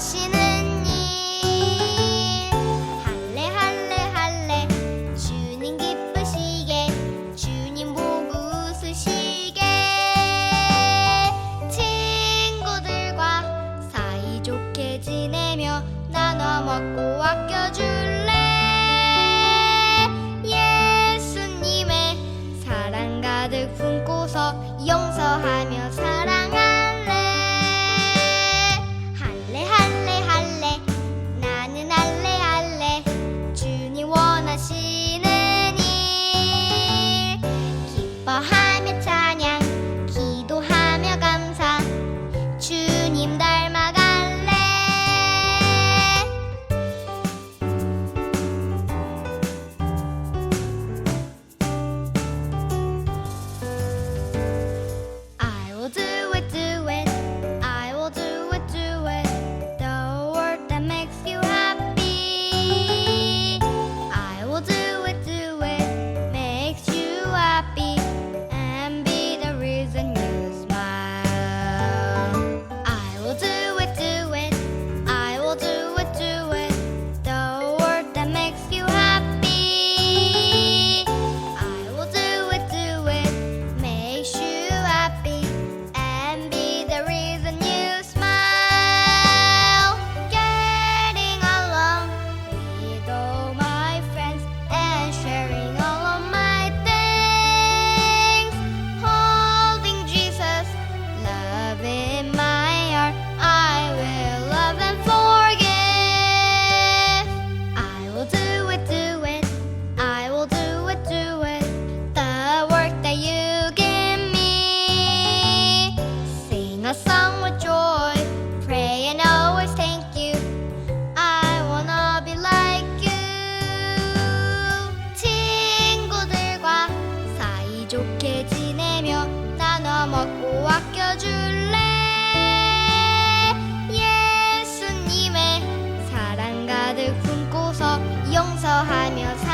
하시는 일. 할래 할래 할래. 주님 기쁘시게 주님 보고 웃으시게. 친구들과 사이좋게 지내며 나눠 먹고 아껴줄래? 예수님의 사랑 가득 품고서 용서하며 so high meals